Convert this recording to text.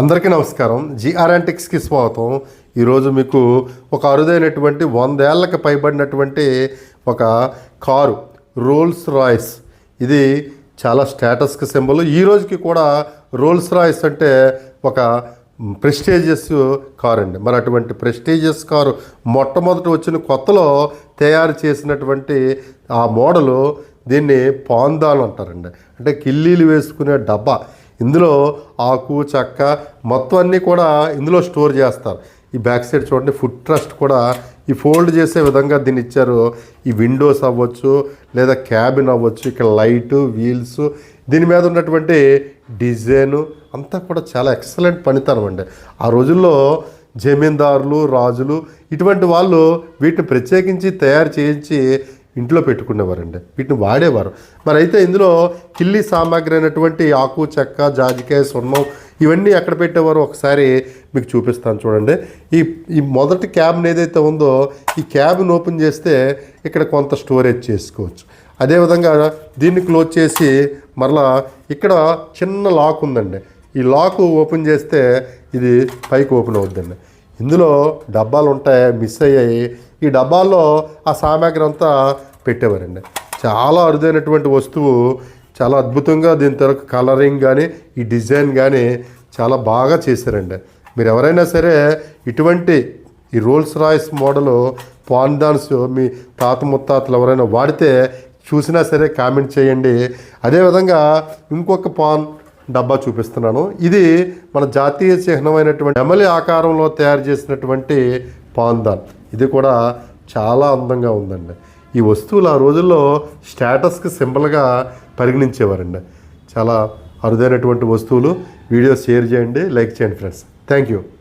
అందరికీ నమస్కారం. జిఆర్ఎన్టిక్స్కి స్వాగతం. ఈరోజు మీకు ఒక అరుదైనటువంటి వందేళ్ళకు పైబడినటువంటి ఒక కారు రోల్స్ రాయ్స్. ఇది చాలా స్టేటస్కి సింబల్. ఈ రోజుకి కూడా రోల్స్ రాయ్స్ అంటే ఒక ప్రెస్టీజియస్ కారు అండి. మరి అటువంటి ప్రెస్టీజియస్ కారు మొట్టమొదటి వచ్చిన కొత్తలో తయారు చేసినటువంటి ఆ మోడలు దీన్ని పాందాలు అంటారండి. అంటే కిల్లీలు వేసుకునే డబ్బా. ఇందులో ఆకు చెక్క మొత్తం అన్నీ కూడా ఇందులో స్టోర్ చేస్తారు. ఈ బ్యాక్ సైడ్ చూడండి ఫుడ్ ట్రస్ట్ కూడా ఈ ఫోల్డ్ చేసే విధంగా దీన్ని ఇచ్చారు. ఈ విండోస్ అవ్వచ్చు లేదా క్యాబిన్ అవ్వచ్చు ఇక్కడ లైటు వీల్స్ దీని మీద ఉన్నటువంటి డిజైను అంతా కూడా చాలా ఎక్సలెంట్ పనితనం అండి. ఆ రోజుల్లో జమీందారులు రాజులు ఇటువంటి వాళ్ళు వీటిని ప్రత్యేకించి తయారు చేయించి ఇంట్లో పెట్టుకునేవారండి. వీటిని వాడేవారు. మరి అయితే ఇందులో కిల్లి సామాగ్రి అయినటువంటి ఆకు చెక్క జాజికాయ సున్నం ఇవన్నీ ఎక్కడ పెట్టేవారో ఒకసారి మీకు చూపిస్తాను చూడండి. ఈ ఈ మొదటి క్యాబ్ని ఏదైతే ఉందో ఈ క్యాబ్ని ఓపెన్ చేస్తే ఇక్కడ కొంత స్టోరేజ్ చేసుకోవచ్చు. అదేవిధంగా దీన్ని క్లోజ్ చేసి మరలా ఇక్కడ చిన్న లాక్ ఉందండి. ఈ లాక్ ఓపెన్ చేస్తే ఇది పైకి ఓపెన్ అవుద్దండి. ఇందులో డబ్బాలు ఉంటాయి మిస్ అయ్యాయి. ఈ డబ్బాల్లో ఆ సామాగ్రి అంతా పెట్టేవారండి. చాలా అరుదైనటువంటి వస్తువు. చాలా అద్భుతంగా దీని తర్వాత కలరింగ్ కానీ ఈ డిజైన్ కానీ చాలా బాగా చేశారండి. మీరు ఎవరైనా సరే ఇటువంటి ఈ రోల్స్ రాయిస్ మోడలు పాండాన్స్ మీ తాత ముత్తాతలు ఎవరైనా వాడితే చూసినా సరే కామెంట్ చేయండి. అదేవిధంగా ఇంకొక పాన్ డబ్బా చూపిస్తున్నాను. ఇది మన జాతీయ చిహ్నమైనటువంటి నెమలి ఆకారంలో తయారు చేసినటువంటి పాందాన్. ఇది కూడా చాలా అందంగా ఉందండి. ఈ వస్తువులు ఆ రోజుల్లో స్టేటస్కి సింబల్గా పరిగణించేవారండి. చాలా అరుదైనటువంటి వస్తువులు. వీడియో షేర్ చేయండి లైక్ చేయండి ఫ్రెండ్స్. Thank you